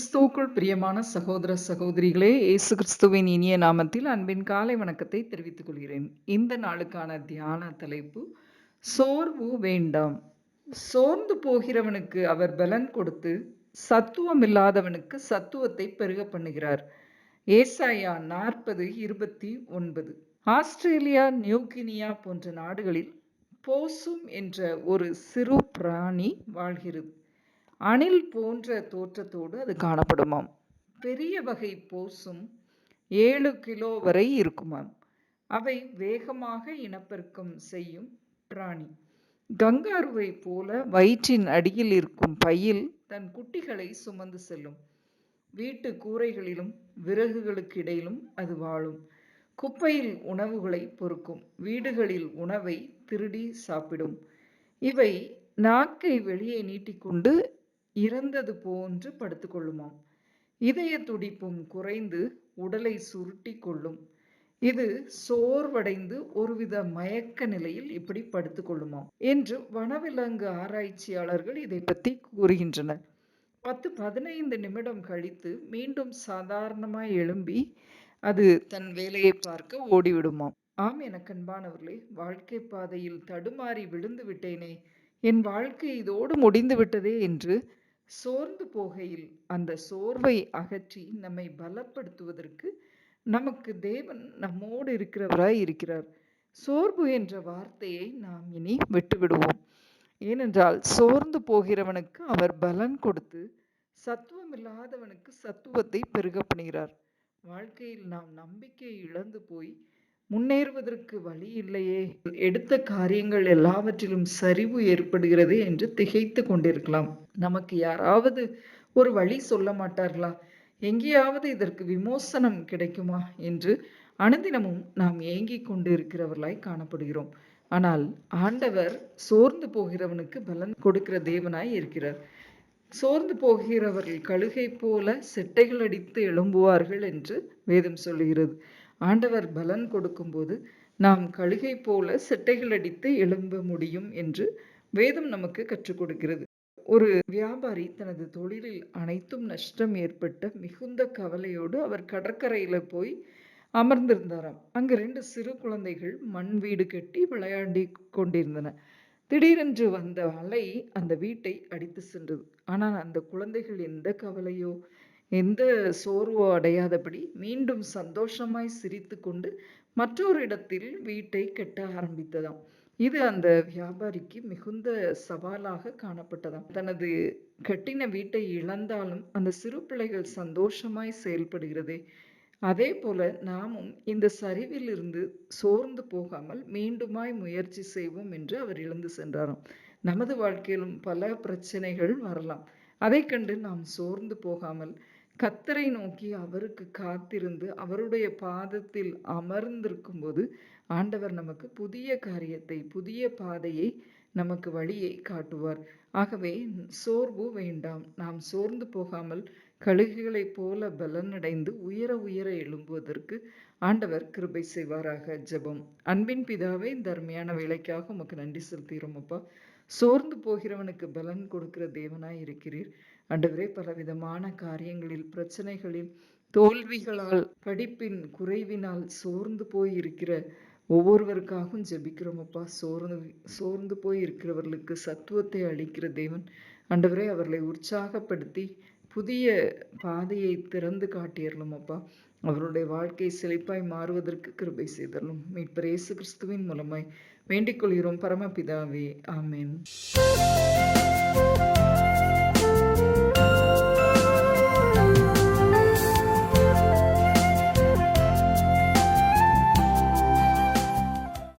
கிறிஸ்துவுக்குள் பிரியமான சகோதர சகோதரிகளே இயேசு கிறிஸ்துவின் இனிய நாமத்தில் அன்பின் காலை வணக்கத்தை தெரிவித்துக் கொள்கிறேன். இந்த நாளுக்கான தியான தலைப்பு சோர்வு வேண்டாம். சோர்ந்து போகிறவனுக்கு அவர் பலன் கொடுத்து சத்துவம் இல்லாதவனுக்கு சத்துவத்தை பெருக பண்ணுகிறார். ஏசாயா நாற்பது இருபத்தி ஒன்பது. ஆஸ்திரேலியா நியூகினியா போன்ற நாடுகளில் போசும் என்ற ஒரு சிறு பிராணி வாழ்கிறது. அணில் போன்ற தோற்றத்தோடு அது காணப்படுமாம். பெரிய வகை போசும் ஏழு கிலோ வரை இருக்குமாம். அவை வேகமாக இனப்பெருக்கம் செய்யும் பிராணி. கங்காருவை போல வயிற்றின் அடியில் இருக்கும் பையில் தன் குட்டிகளை சுமந்து செல்லும். வீட்டு கூரைகளிலும் விறகுகளுக்கு இடையிலும் அது வாழும். குப்பையில் உணவுகளை பொறுக்கும். வீடுகளில் உணவை திருடி சாப்பிடும். இவை நாக்கை வெளியே நீட்டிக்கொண்டு இறந்தது போன்று படுத்துக்கொள்ளுமாம். இதய துடிப்பும் குறைந்து உடலை சுருட்டி கொள்ளும். இது சோர்வடைந்து ஒருவித மயக்க நிலையில் இப்படி படுத்துக்கொள்ளுமாம் என்று வனவிலங்கு ஆராய்ச்சியாளர்கள் இதை பற்றி கூறுகின்றனர். பத்து பதினைந்து நிமிடம் கழித்து மீண்டும் சாதாரணமாய் எழும்பி அது தன் வேலையை பார்க்க ஓடிவிடுமாம். ஆம் என கண்பானவர்களே வாழ்க்கை பாதையில் தடுமாறி விழுந்து விட்டேனே. என் வாழ்க்கை இதோடு முடிந்து விட்டதே என்று சோர்ந்து போகையில் அந்த சோர்வை அகற்றி நம்மை பலப்படுத்துவதற்கு நமக்கு தேவன் நம்மோடு இருக்கிறவராய் இருக்கிறார். சோர்வு என்ற வார்த்தையை நாம் இனி விட்டுவிடுவோம். ஏனென்றால் சோர்ந்து போகிறவனுக்கு அவர் பலன் கொடுத்து சத்துவம் இல்லாதவனுக்கு சத்துவத்தை பெருக பண்ணுகிறார் வாழ்க்கையில் நாம் நம்பிக்கை இழந்து போய் முன்னேறுவதற்கு வழி இல்லையே. எடுத்த காரியங்கள் எல்லாவற்றிலும் சரிவு ஏற்படுகிறது என்று திகைத்து கொண்டிருக்கலாம். நமக்கு யாராவது ஒரு வழி சொல்ல மாட்டார்களா? எங்கேயாவது இதற்கு விமோசனம் கிடைக்குமா? என்று அனுதினமும் நாம் ஏங்கிக் கொண்டு இருக்கிறவர்களாய் காணப்படுகிறோம். ஆனால் ஆண்டவர் சோர்ந்து போகிறவனுக்கு பலன் கொடுக்கிற தேவனாய் இருக்கிறார். சோர்ந்து போகிறவர்கள் கழுகை போல செட்டைகள் அடித்து எழும்புவார்கள் என்று வேதம் சொல்லுகிறது. ஆண்டவர் பலன் கொடுக்கும்போது நாம் கழுகை போல செட்டைகள் அடித்து எழும்ப முடியும் என்று வேதம் நமக்கு கற்றுக் கொடுக்கிறது. ஒரு வியாபாரி தனது தொழிலில் அனைத்தும் நஷ்டம் ஏற்பட்ட மிகுந்த கவலையோடு அவர் கடற்கரையில் போய் அமர்ந்திருந்தாராம். அங்கு ரெண்டு சிறு குழந்தைகள் மண் வீடு கட்டி விளையாடி கொண்டிருந்தன. திடீரென்று வந்த அலை அந்த வீட்டை அடித்து சென்றது. ஆனால் அந்த குழந்தைகள் எந்த கவலையோ எந்த சோர்வோ அடையாதபடி மீண்டும் சந்தோஷமாய் சிரித்து கொண்டு மற்றொரு இடத்தில் வீட்டை கட்ட ஆரம்பித்ததாம். இது அந்த வியாபாரிக்கு மிகுந்த சவாலாக காணப்பட்டதாம். தனது கட்டின வீட்டை இழந்தாலும் அந்த சிறு பிள்ளைகள் சந்தோஷமாய் செயல்படுகிறதே. அதே போல நாமும் இந்த சரிவில் இருந்து சோர்ந்து போகாமல் மீண்டுமாய் முயற்சி செய்வோம் என்று அவர் இழந்து சென்றாராம். நமது வாழ்க்கையிலும் பல பிரச்சனைகள் வரலாம். அதை கண்டு நாம் சோர்ந்து போகாமல் கத்தரை நோக்கி அவருக்கு காத்திருந்து அவருடைய பாதத்தில் அமர்ந்திருக்கும் போது ஆண்டவர் நமக்கு புதிய காரியத்தை புதிய பாதையை நமக்கு வழியை காட்டுவார். ஆகவே சோர்வு வேண்டாம். நாம் சோர்ந்து போகாமல் கழுகுகளைப் போல பலனடைந்து உயர உயர எழும்புவதற்கு ஆண்டவர் கிருபை செய்வாராக. ஜெபம். அன்பின் பிதாவே இந்த அருமையான வேலைக்காக உமக்கு நன்றி செலுத்துகிறோம் அப்பா. சோர்ந்து போகிறவனுக்கு பலன் கொடுக்கிற தேவனாய் இருக்கிறீர். ஆண்டவரே பலவிதமான காரியங்களில் பிரச்சனைகளில் தோல்விகளால் படிப்பின் குறைவினால் சோர்ந்து போய் இருக்கிற ஒவ்வொருவருக்காகவும் ஜெபிக்கிறோம் அப்பா சோர்ந்து சோர்ந்து போய் இருக்கிறவர்களுக்கு சத்துவத்தை அளிக்கிற தேவன் ஆண்டவரே அவர்களை உற்சாகப்படுத்தி புதிய பாதையை திறந்து காட்டியறலும் அப்பா அவருடைய வாழ்க்கை செழிப்பாய் மாறுவதற்கு கிருபை செய்தரலும் மீட்பர் இயேசு கிறிஸ்துவின் மூலமாய் வேண்டிக் கொள்கிறோம். பரமபிதாவே ஆமேன்.